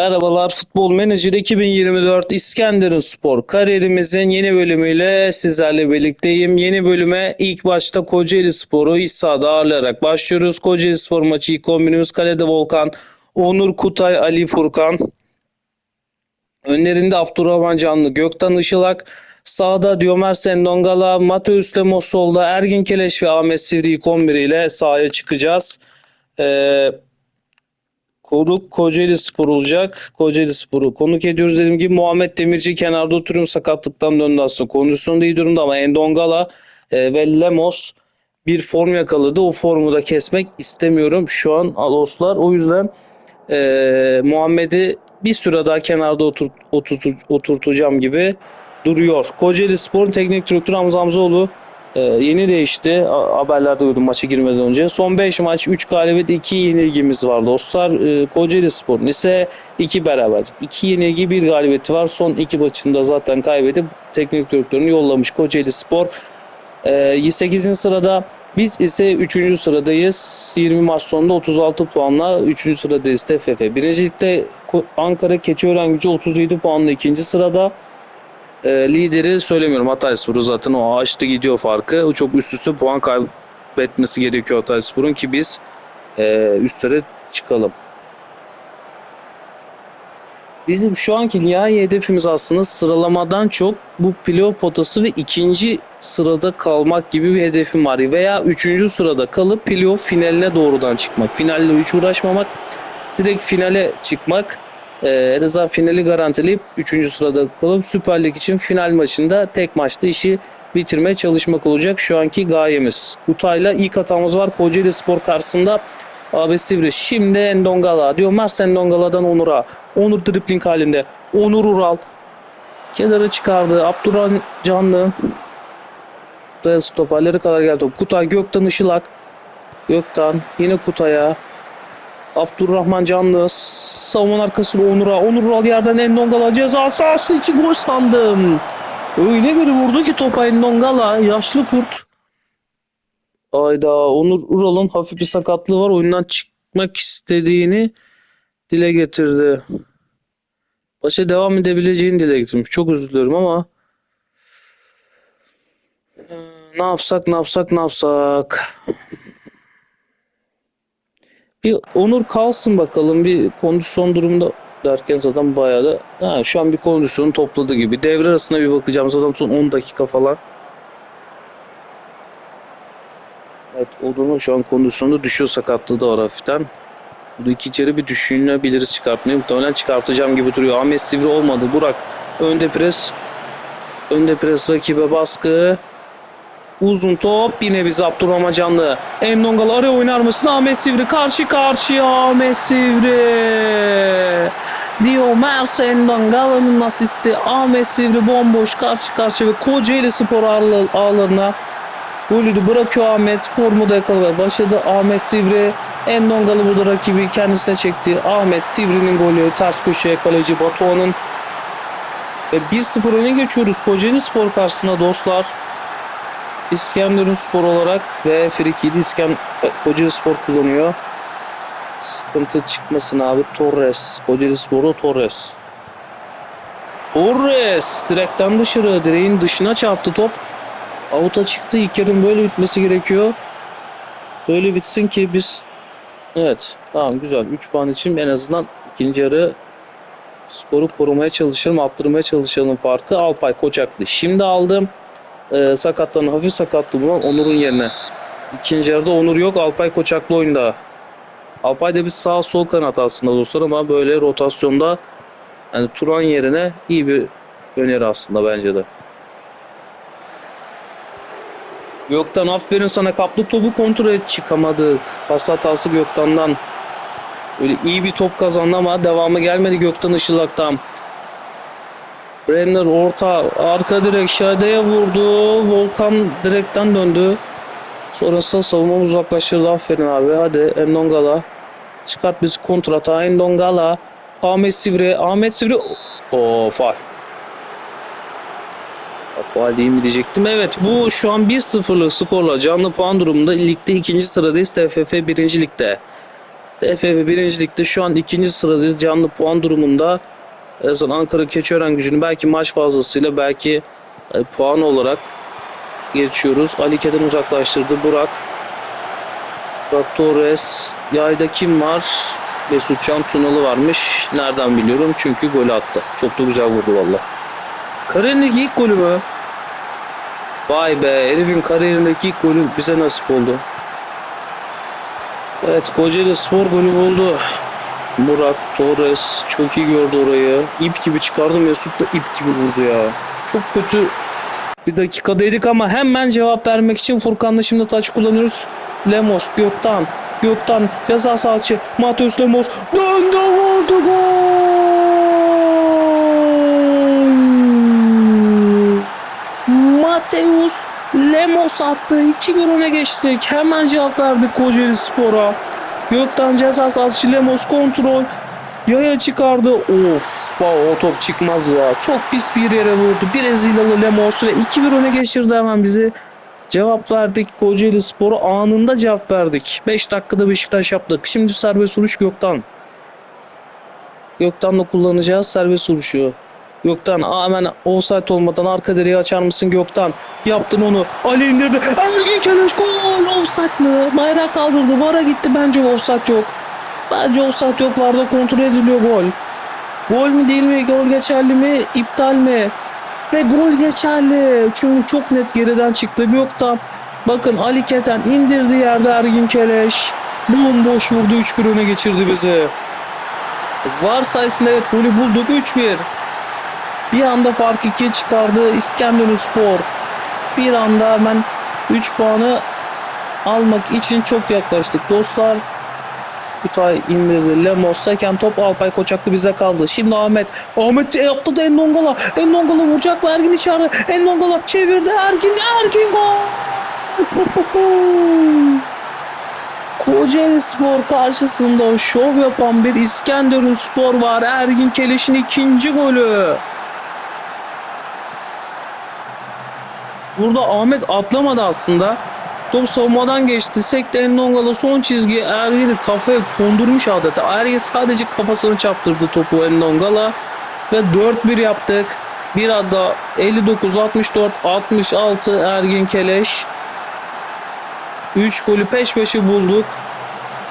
Merhabalar Futbol Manager 2024 İskenderun Spor kariyerimizin yeni bölümüyle sizlerle birlikteyim. Yeni bölüme ilk başta Kocaeli Spor'u iç sahada ağırlayarak başlıyoruz. Kocaeli Spor maçı ilk kombinimiz kalede Volkan, Onur Kutay, Ali Furkan. Önlerinde Abdurrahman Canlı, Gökten Işılak, sağda Diomer Sendongala, Mateus Lemos solda, Ergin Keleş ve Ahmet Sivri ilk 11 ile sahaya çıkacağız. Ee, Konuk Kocaeli Spor olacak. Kocaeli Spor'u konuk ediyoruz dediğim gibi Muhammed Demirci kenarda oturuyorum sakatlıktan döndü aslında. Kondisyonu da iyi durumda ama Endongala e, ve Lemos bir form yakaladı. O formu da kesmek istemiyorum şu an dostlar. O yüzden e, Muhammed'i bir süre daha kenarda oturt, oturtur, oturtacağım gibi duruyor. Kocaeli Spor'un teknik direktörü Hamza Hamzoğlu ee, yeni değişti. Haberlerde gördüm maça girmeden önce. Son 5 maç 3 galibiyet 2 yenilgimiz var dostlar. Ee, Kocaeli Spor'un ise 2 beraber. 2 yenilgi 1 galibiyeti var. Son 2 maçında zaten kaybedip teknik direktörünü yollamış Kocaeli Spor. Ee, 8. sırada biz ise 3. sıradayız. 20 maç sonunda 36 puanla 3. sıradayız TFF. Birincilikte Ankara Keçiören Gücü 37 puanla 2. sırada. E, lideri söylemiyorum Hatayspor'u zaten o açtı gidiyor farkı. O çok üst üste puan kaybetmesi gerekiyor Hatayspor'un ki biz e, üstlere çıkalım. Bizim şu anki nihai hedefimiz aslında sıralamadan çok bu playoff potası ve ikinci sırada kalmak gibi bir hedefim var. Veya üçüncü sırada kalıp playoff finaline doğrudan çıkmak. Finalle hiç uğraşmamak. Direkt finale çıkmak. Ee, en azından finali garantileyip 3. sırada kalıp Süper Lig için final maçında tek maçta işi bitirmeye çalışmak olacak şu anki gayemiz. Kutay'la ilk hatamız var Kocaeli Spor karşısında. Abi Sivri şimdi Endongala diyor Mars Endongala'dan Onur'a. Onur dripling halinde. Onur Ural. Kenara çıkardı. Abdurrahman Canlı. Kutay'a stoperleri kadar geldi. Kutay Gökten Işılak. Gökten yine Kutay'a. Abdurrahman Canlı savunma arkasında Onur'a. Onur Ural yerden Endongala ceza sahası içi gol sandım. Öyle bir vurdu ki topa Endongala. Yaşlı kurt. Ayda Onur Ural'ın hafif bir sakatlığı var. Oyundan çıkmak istediğini dile getirdi. Başa devam edebileceğini dile getirmiş. Çok özür dilerim ama ne yapsak ne yapsak ne yapsak. Bir Onur kalsın bakalım bir kondisyon durumunda derken zaten bayağı da ha, şu an bir kondisyonu topladı gibi. Devre arasına bir bakacağım zaten son 10 dakika falan. Evet Onur'un şu an kondisyonu düşüyor sakatlığı da var hafiften. Bu iki içeri bir düşünebiliriz çıkartmayı. Muhtemelen çıkartacağım gibi duruyor. Ahmet Sivri olmadı. Burak önde pres. Önde pres rakibe baskı. Uzun top yine biz Abdurrahman Canlı. Endongal araya oynar mısın? Ahmet Sivri karşı karşıya Ahmet Sivri. Dio Mersa Endongal'ın asisti. Ahmet Sivri bomboş karşı karşıya ve Kocaeli Spor ağlarına golü bırakıyor Ahmet. Formu da yakalamaya başladı. Ahmet Sivri Endongal'ı burada rakibi kendisine çekti. Ahmet Sivri'nin golü ters köşeye kaleci Batuhan'ın ve 1-0 öne geçiyoruz Kocaeli Spor karşısında dostlar. İskenderun Spor olarak ve Friki'yi de İsken Kocaeli Spor kullanıyor. Sıkıntı çıkmasın abi. Torres. Kocaeli Spor'u Torres. Torres direkten dışarı. Direğin dışına çarptı top. Avuta çıktı. İlk yarım böyle bitmesi gerekiyor. Böyle bitsin ki biz Evet. Tamam güzel. 3 puan için en azından ikinci yarı skoru korumaya çalışalım. Attırmaya çalışalım farkı. Alpay Koçaklı. Şimdi aldım e, sakatlanan hafif sakatlı bulan Onur'un yerine. İkinci yarıda Onur yok. Alpay Koçaklı oyunda. Alpay da bir sağ sol kanat aslında dostlar ama böyle rotasyonda yani Turan yerine iyi bir öneri aslında bence de. Gökten aferin sana kaplı topu kontrol et çıkamadı. Pas hatası Gökten'den. Öyle iyi bir top kazandı ama devamı gelmedi Gökten Işılak'tan. Brenner orta arka direk Şade'ye vurdu. Volkan direkten döndü. Sonrasında savunma uzaklaştırdı. Aferin abi. Hadi Endongala. Çıkart bizi kontrata. Endongala. Ahmet Sivri. Ahmet Sivri. O faal. Faal değil mi diyecektim. Evet bu şu an 1-0'lık skorla canlı puan durumunda ligde ikinci sıradayız. TFF birinci ligde. TFF 1. Lig'de şu an ikinci sıradayız. Canlı puan durumunda. En son Ankara Keçiören gücünü belki maç fazlasıyla belki e, puan olarak geçiyoruz. Ali Keden uzaklaştırdı. Burak. Burak Torres. Yayda kim var? Mesut Can Tunalı varmış. Nereden biliyorum? Çünkü golü attı. Çok da güzel vurdu valla. Kariyerindeki ilk golü mü? Vay be herifin kariyerindeki ilk golü bize nasip oldu. Evet Kocaeli Spor golü buldu. Murat Torres çok iyi gördü orayı. İp gibi çıkardı Mesut da ip gibi vurdu ya. Çok kötü bir dakikadaydık ama hemen cevap vermek için Furkan'la şimdi taç kullanıyoruz. Lemos Gökten. Gökten ceza sahası. Mateus Lemos döndü vurdu gol. Mateus Lemos attı. 2-1 öne geçtik. Hemen cevap verdik Kocaeli Spor'a. Gökten ceza sahası kontrol. Yaya çıkardı. Of. Wow, o top çıkmaz ya. Çok pis bir yere vurdu. Brezilyalı Lemos ve 2-1 öne geçirdi hemen bizi. Cevap verdik. Kocaeli Spor'a anında cevap verdik. 5 dakikada Beşiktaş yaptık. Şimdi serbest vuruş Gökten. Gökten de kullanacağız serbest vuruşu. Gökten hemen offside olmadan arka direği açar mısın Gökten? Yaptın onu. Ali indirdi. Ergin Keleş gol. Offside mı? Bayrağı kaldırdı. Vara gitti. Bence offside yok. Bence offside yok. Varda kontrol ediliyor gol. Gol mü değil mi? Gol geçerli mi? İptal mi? Ve gol geçerli. Çünkü çok net geriden çıktı. Gökten bakın Ali Keten indirdi yerde Ergin Keleş. Bomboş vurdu 3-1 öne geçirdi bizi. Var sayesinde evet golü bulduk 3-1. Bir anda fark 2'ye çıkardı İskenderun Spor. Bir anda hemen 3 puanı almak için çok yaklaştık dostlar. Kutay indirdi. Lemos seken top Alpay Koçaklı bize kaldı. Şimdi Ahmet. Ahmet yaptı da Endongala. Endongala vuracak mı? Ergin içeride. Endongala çevirdi. Ergin. Ergin gol. Kocaeli Spor karşısında şov yapan bir İskenderun Spor var. Ergin Keleş'in ikinci golü. Burada Ahmet atlamadı aslında. Top savunmadan geçti. Sekte Endongala son çizgi Ergin'i kafaya kondurmuş adeta. Ergin sadece kafasını çarptırdı topu Endongala. Ve 4-1 yaptık. Bir anda 59, 64, 66 Ergin Keleş. 3 golü peş peşe bulduk.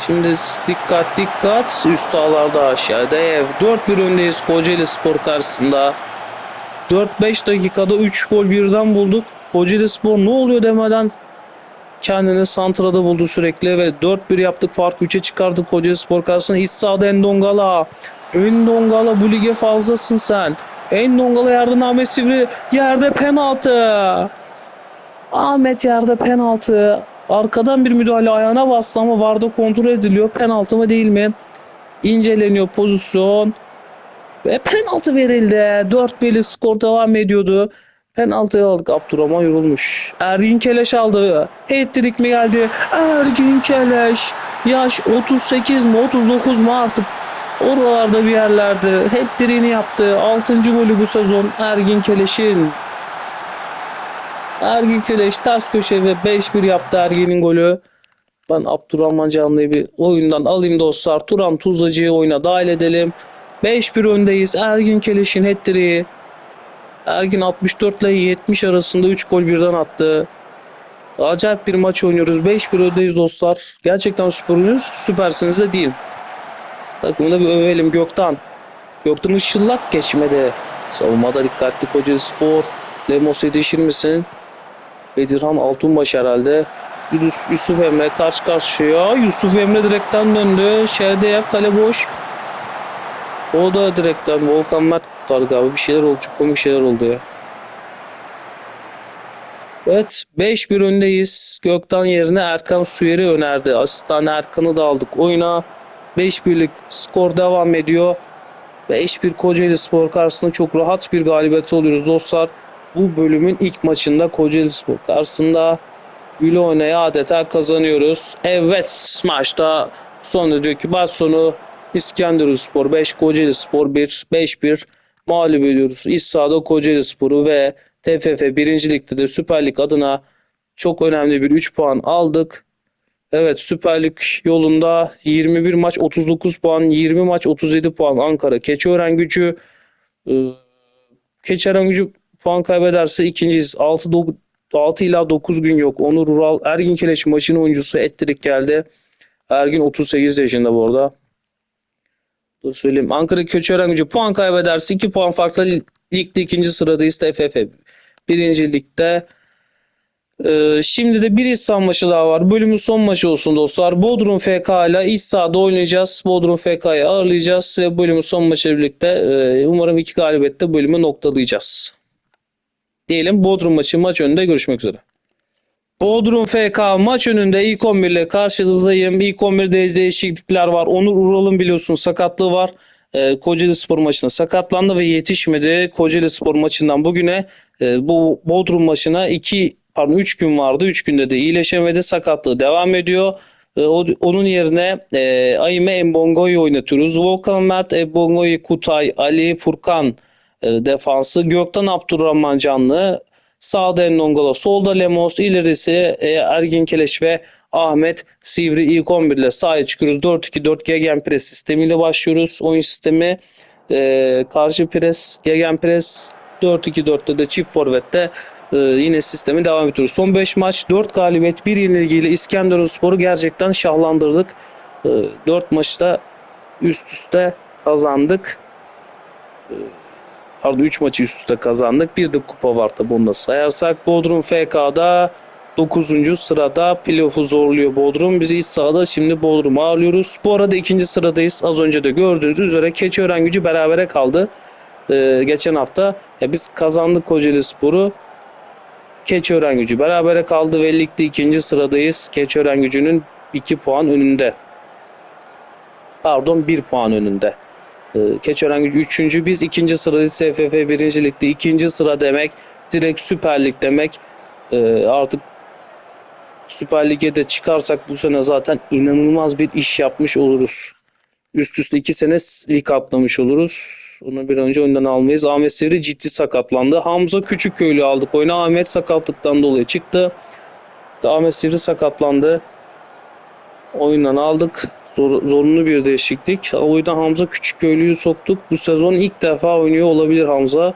Şimdi dikkat dikkat. Üst ağlarda aşağıda ev. 4-1 öndeyiz Kocaeli Spor karşısında. 4-5 dakikada 3 gol birden bulduk. Kocaeli ne oluyor demeden kendini santrada buldu sürekli ve 4-1 yaptık. Fark 3'e çıkardık Kocaeli Spor karşısında. İç sahada Endongala. Endongala bu lige fazlasın sen. Endongala yerde Ahmet Sivri. Yerde penaltı. Ahmet yerde penaltı. Arkadan bir müdahale ayağına bastı ama VAR'da kontrol ediliyor. Penaltı mı değil mi? İnceleniyor pozisyon. Ve penaltı verildi. 4-1'lik skor devam ediyordu. Penaltıyı aldık. Abdurrahman yorulmuş. Ergin Keleş aldı. Hat-trick mi geldi? Ergin Keleş. Yaş 38 mi 39 mu artık oralarda bir yerlerde. Hat-trick'ini yaptı. 6. golü bu sezon Ergin Keleş'in. Ergin Keleş ters köşe ve 5-1 yaptı Ergin'in golü. Ben Abdurrahman Canlı'yı bir oyundan alayım dostlar. Turan Tuzlacı'yı oyuna dahil edelim. 5-1 öndeyiz. Ergin Keleş'in hat-trick'i. Ergin 64 ile 70 arasında 3 gol birden attı. Acayip bir maç oynuyoruz. 5-1 öndeyiz dostlar. Gerçekten oynuyoruz. Süpersiniz de değil. Takımı da bir övelim Gökten. Gökten ışıllak geçmedi. Savunmada dikkatli Kocaeli Spor. Lemos yetişir misin? Bedirhan Altunbaş herhalde. Yunus, Yusuf Emre karşı karşıya. Yusuf Emre direkten döndü. Şehdeyev kale boş. O da direkten Volkan Mert kurtardı galiba. Bir şeyler oldu. Çok komik şeyler oldu ya. Evet 5-1 öndeyiz. Gökten yerine Erkan Suyer'i önerdi. Asistan Erkan'ı da aldık oyuna. 5-1'lik skor devam ediyor. 5-1 Kocaeli Spor karşısında çok rahat bir galibiyet oluyoruz dostlar. Bu bölümün ilk maçında Kocaeli Spor karşısında güle oynaya adeta kazanıyoruz. Evet maçta son düdüğü maç sonu İskenderun Spor 5 Kocaeli Spor 1 5-1 mağlup ediyoruz. İç sahada Kocaeli Spor'u ve TFF 1. Lig'de de Süper Lig adına çok önemli bir 3 puan aldık. Evet Süper Lig yolunda 21 maç 39 puan, 20 maç 37 puan Ankara. Keçiören gücü e, Keçiören gücü puan kaybederse ikinciyiz. 6, 6 ila 9 gün yok. Onur Ural Ergin Keleş maçın oyuncusu Ettirik geldi. Ergin 38 yaşında bu arada. Dur söyleyeyim. Ankara Keçiören gücü puan kaybederse 2 puan farklı ligde ikinci sıradayız TFF. Birinci ligde ee, şimdi de bir iç saha maçı daha var. Bölümün son maçı olsun dostlar. Bodrum FK ile iç sahada oynayacağız. Bodrum FK'yı ağırlayacağız ve bölümün son maçı birlikte e, umarım iki galibiyette bölümü noktalayacağız. Diyelim Bodrum maçı maç önünde görüşmek üzere. Bodrum FK maç önünde ilk 11 ile karşınızdayım. İlk 11'de değişiklikler var. Onur Ural'ın biliyorsun sakatlığı var. Ee, Kocaeli Spor maçına sakatlandı ve yetişmedi. Kocaeli Spor maçından bugüne e, bu Bodrum maçına 2 pardon 3 gün vardı. 3 günde de iyileşemedi. Sakatlığı devam ediyor. E, o- onun yerine e, Aime Embongo'yu oynatıyoruz. Volkan Mert, Embongo'yu, Kutay, Ali, Furkan e, defansı. Gökten Abdurrahman Canlı. Sağda Ennongola, solda Lemos, ilerisi e, Ergin Keleş ve Ahmet Sivri ilk 11 ile sahaya çıkıyoruz. 4-2-4 Gegenpress sistemiyle başlıyoruz. Oyun sistemi e, karşı pres, Gegenpress 4-2-4'te de çift forvette e, yine sistemi devam ediyoruz. Son 5 maç 4 galibiyet 1 yenilgiyle İskenderunspor'u gerçekten şahlandırdık. E, 4 maçta üst üste kazandık. E, Pardon 3 maçı üst üste kazandık. Bir de kupa var tabi onu da sayarsak. Bodrum FK'da 9. sırada playoff'u zorluyor Bodrum. Bizi iç sahada şimdi Bodrum'u ağırlıyoruz. Bu arada ikinci sıradayız. Az önce de gördüğünüz üzere Keçiören gücü berabere kaldı. Ee, geçen hafta ya biz kazandık Kocaeli Spor'u. Keçiören gücü berabere kaldı ve ligde ikinci sıradayız. Keçiören gücünün 2 puan önünde. Pardon 1 puan önünde. Ee, Keçiören gücü 3. Biz ikinci sıradayız. SFF 1. ligde ikinci sıra demek. Direkt Süper Lig demek. Ee, artık Süper Lig'e de çıkarsak bu sene zaten inanılmaz bir iş yapmış oluruz. Üst üste iki sene lig atlamış oluruz. Onu bir önce önden almayız. Ahmet Sivri ciddi sakatlandı. Hamza Küçükköylü aldık oyuna. Ahmet sakatlıktan dolayı çıktı. Ahmet Sivri sakatlandı. Oyundan aldık. Zor, zorunlu bir değişiklik. O yüzden Hamza Küçükköylü'yü soktuk. Bu sezon ilk defa oynuyor olabilir Hamza.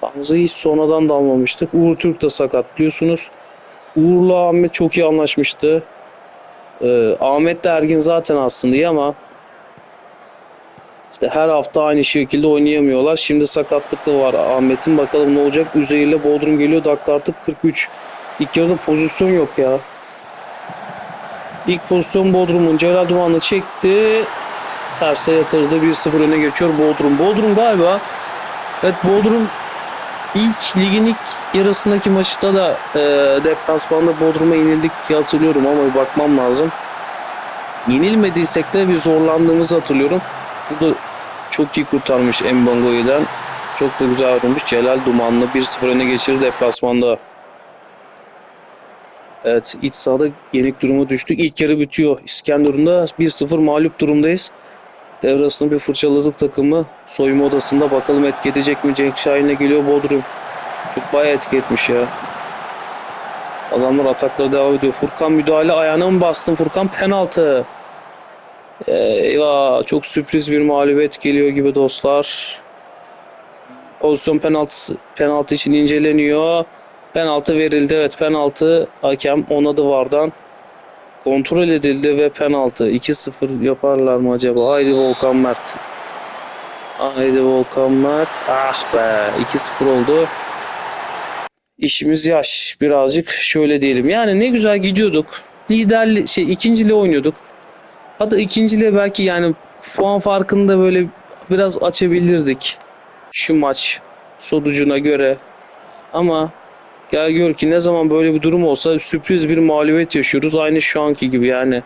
Hamza'yı hiç sonradan da. Uğur Türk de sakat biliyorsunuz. Uğur'la Ahmet çok iyi anlaşmıştı. Ee, Ahmet de Ergin zaten aslında iyi ama işte her hafta aynı şekilde oynayamıyorlar. Şimdi sakatlık da var Ahmet'in. Bakalım ne olacak. Üzeyir'le Bodrum geliyor. Dakika artık 43. İlk yarıda pozisyon yok ya. İlk pozisyon Bodrum'un. Celal Duman'ı çekti. Terse yatırdı. 1-0 öne geçiyor Bodrum. Bodrum galiba Evet Bodrum ilk ligin ilk yarısındaki maçta da e, deplasmanda Bodrum'a yenildik diye hatırlıyorum ama bir bakmam lazım. Yenilmediysek de bir zorlandığımızı hatırlıyorum. Bu da çok iyi kurtarmış Mbongo'dan. Çok da güzel vurmuş. Celal Dumanlı 1-0 öne geçirdi deplasmanda. Evet iç sahada yenik duruma düştük. İlk yarı bitiyor. İskenderun'da 1-0 mağlup durumdayız. Devrasını bir fırçaladık takımı. Soyunma odasında bakalım etki edecek mi? Cenk Şahin'le geliyor Bodrum. Çok bayağı etki etmiş ya. Adamlar ataklara devam ediyor. Furkan müdahale ayağına mı bastın? Furkan penaltı. Eyvah çok sürpriz bir mağlubiyet geliyor gibi dostlar. Pozisyon penaltısı, penaltı için inceleniyor. Penaltı verildi. Evet penaltı hakem onadı vardan. Kontrol edildi ve penaltı. 2-0 yaparlar mı acaba? Haydi Volkan Mert. Haydi Volkan Mert. Ah be 2-0 oldu. İşimiz yaş birazcık şöyle diyelim. Yani ne güzel gidiyorduk. Liderli şey ikinciliğe oynuyorduk. Hatta ikinciliğe belki yani puan farkını da böyle biraz açabilirdik. Şu maç sonucuna göre. Ama Gel gör ki ne zaman böyle bir durum olsa sürpriz bir mağlubiyet yaşıyoruz. Aynı şu anki gibi yani.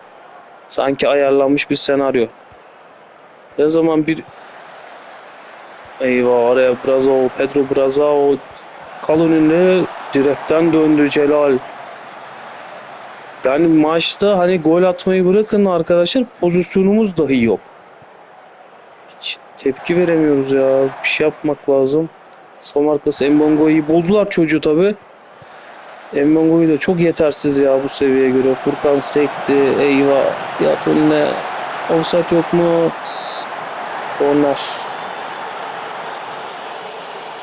Sanki ayarlanmış bir senaryo. Ne zaman bir Eyvah araya Brazao, Pedro Brazao kal önüne direkten döndü Celal. Yani maçta hani gol atmayı bırakın arkadaşlar pozisyonumuz dahi yok. Hiç tepki veremiyoruz ya. Bir şey yapmak lazım. Son arkası Mbongo'yu buldular çocuğu tabi. Emmongo'yu da çok yetersiz ya bu seviyeye göre. Furkan sekti. Eyvah. Yat önüne. Offside yok mu? Korner.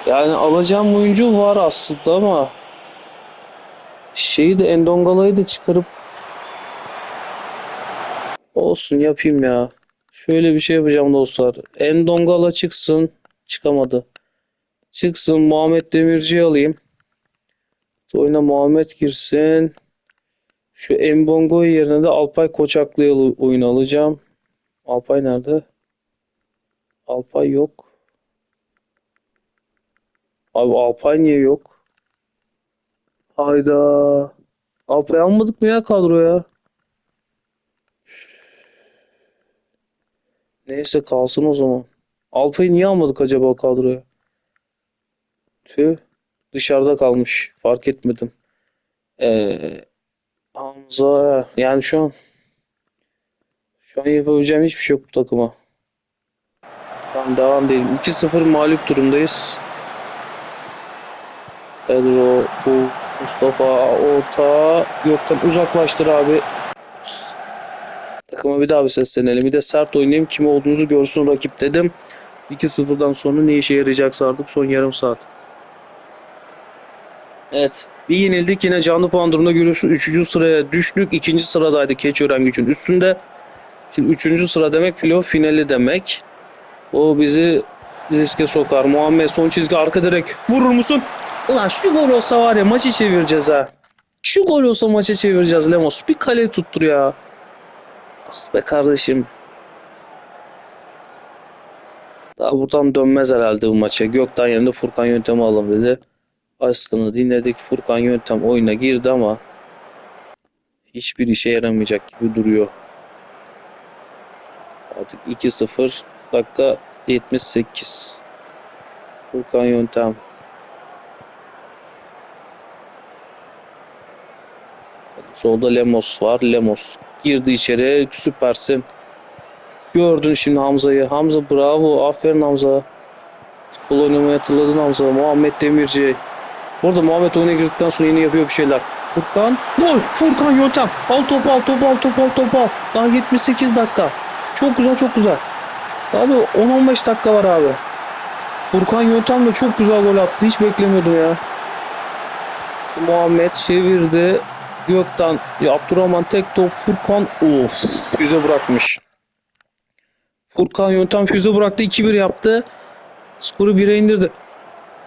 Yani alacağım oyuncu var aslında ama şeyi de Endongala'yı da çıkarıp olsun yapayım ya. Şöyle bir şey yapacağım dostlar. Endongala çıksın. Çıkamadı. Çıksın Muhammed Demirci'yi alayım. Oyuna Muhammed girsin. Şu Embongo yerine de Alpay Koçaklı'yı oyuna alacağım. Alpay nerede? Alpay yok. Abi Alpay niye yok? Hayda. Alpay almadık mı ya kadroya? Neyse kalsın o zaman. Alpay'ı niye almadık acaba kadroya? Tüh. Dışarıda kalmış. Fark etmedim. Ee, Hamza yani şu an şu an yapabileceğim hiçbir şey yok bu takıma. Tamam devam edelim. 2-0 mağlup durumdayız. Pedro, bu Mustafa orta yoktan uzaklaştır abi. Takıma bir daha bir seslenelim. Bir de sert oynayayım. Kim olduğunuzu görsün rakip dedim. 2-0'dan sonra ne işe yarayacaksa artık son yarım saat. Evet. Bir yenildik yine canlı puan durumunda görüyorsun. Üçüncü sıraya düştük. İkinci sıradaydı Keçiören gücün üstünde. Şimdi üçüncü sıra demek playoff finali demek. O bizi riske sokar. Muhammed son çizgi arka direk. Vurur musun? Ulan şu gol olsa var ya maçı çevireceğiz ha. Şu gol olsa maçı çevireceğiz Lemos. Bir kale tuttur ya. Ah be kardeşim. Daha buradan dönmez herhalde bu maça. Gökten yerine Furkan yöntemi alalım dedi. Aslan'ı dinledik. Furkan yöntem oyuna girdi ama hiçbir işe yaramayacak gibi duruyor. Artık 2-0 dakika 78. Furkan yöntem. Solda Lemos var. Lemos girdi içeri. Süpersin. Gördün şimdi Hamza'yı. Hamza bravo. Aferin Hamza. Futbol oynamayı hatırladın Hamza. Muhammed Demirci. Burada Muhammed oyuna girdikten sonra yeni yapıyor bir şeyler. Furkan. Gol. Furkan yöntem. Al topu al topu al topu al topu al. Daha 78 dakika. Çok güzel çok güzel. Bir 10-15 dakika var abi. Furkan yöntem de çok güzel gol attı. Hiç beklemiyordum ya. Muhammed çevirdi. Gökten Abdurrahman tek top Furkan of füze bırakmış. Furkan yöntem füze bıraktı 2-1 yaptı. Skoru 1'e indirdi.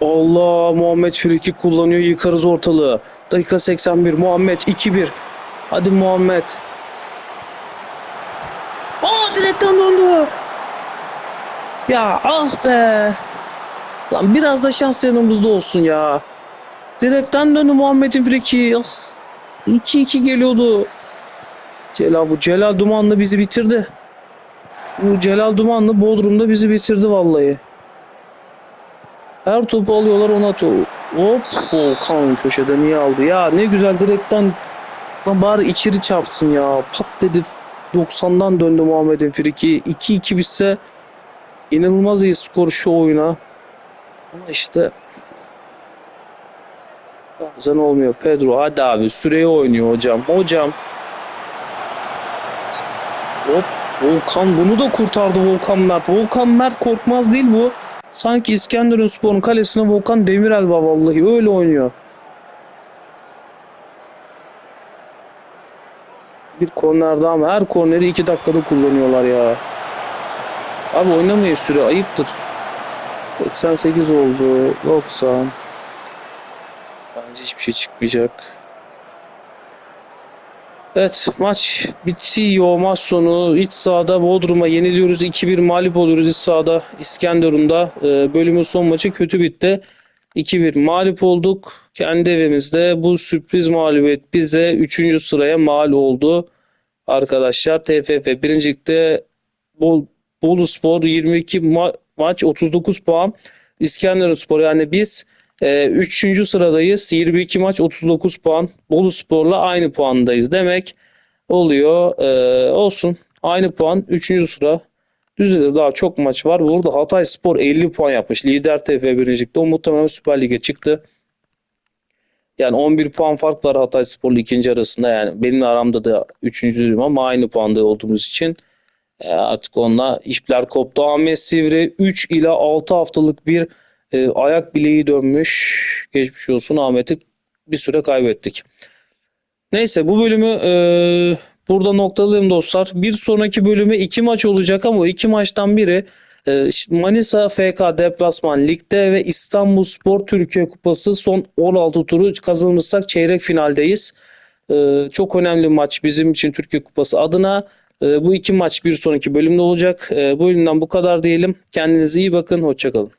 Allah Muhammed friki kullanıyor yıkarız ortalığı. Dakika 81 Muhammed 2-1. Hadi Muhammed. Aa direkten döndü. Ya ah be. Lan biraz da şans yanımızda olsun ya. Direkten döndü Muhammed'in friki. Ah. 2-2 geliyordu. Celal bu Celal Dumanlı bizi bitirdi. Bu Celal Dumanlı Bodrum'da bizi bitirdi vallahi. Her topu alıyorlar ona atıyor. Hop Volkan köşede niye aldı? Ya ne güzel direkten lan bari içeri çarpsın ya. Pat dedi 90'dan döndü Muhammed'in friki. 2-2 bitse inanılmaz iyi skor şu oyuna. Ama işte bazen olmuyor. Pedro hadi abi süreye oynuyor hocam. Hocam. Hop Volkan bunu da kurtardı Volkan Mert. Volkan Mert korkmaz değil bu. Sanki İskenderunspor'un kalesine Volkan Demirel var vallahi öyle oynuyor. Bir korner ama her korneri 2 dakikada kullanıyorlar ya. Abi oynamayın süre ayıptır. 88 oldu. 90. Bence hiçbir şey çıkmayacak. Evet maç bitiyor. Maç sonu iç sahada Bodrum'a yeniliyoruz. 2-1 mağlup oluyoruz iç sahada İskenderun'da. Ee, bölümün son maçı kötü bitti. 2-1 mağlup olduk. Kendi evimizde bu sürpriz mağlubiyet bize 3. sıraya mal oldu. Arkadaşlar TFF birincilikte Bol, Bolu Spor 22 ma- maç 39 puan. İskenderunspor yani biz 3. Ee, sıradayız. 22 maç 39 puan. Bolu Spor'la aynı puandayız. Demek oluyor. Ee, olsun. Aynı puan. 3. sıra. Düzelir daha çok maç var. Burada Hatay Spor 50 puan yapmış. Lider TF birincilikte. O muhtemelen Süper Lig'e çıktı. Yani 11 puan fark var Hatay Spor'la ikinci arasında. Yani benim aramda da üçüncüyüm ama aynı puanda olduğumuz için e, artık onunla işler koptu. Ahmet Sivri 3 ila 6 haftalık bir e, ayak bileği dönmüş. Geçmiş olsun Ahmet'i bir süre kaybettik. Neyse bu bölümü e, burada noktalayalım dostlar. Bir sonraki bölüme iki maç olacak ama iki maçtan biri e, Manisa FK deplasman ligde ve İstanbul Spor Türkiye Kupası son 16 turu kazanırsak çeyrek finaldeyiz. E, çok önemli maç bizim için Türkiye Kupası adına. E, bu iki maç bir sonraki bölümde olacak. E, bu bölümden bu kadar diyelim. Kendinize iyi bakın. Hoşçakalın.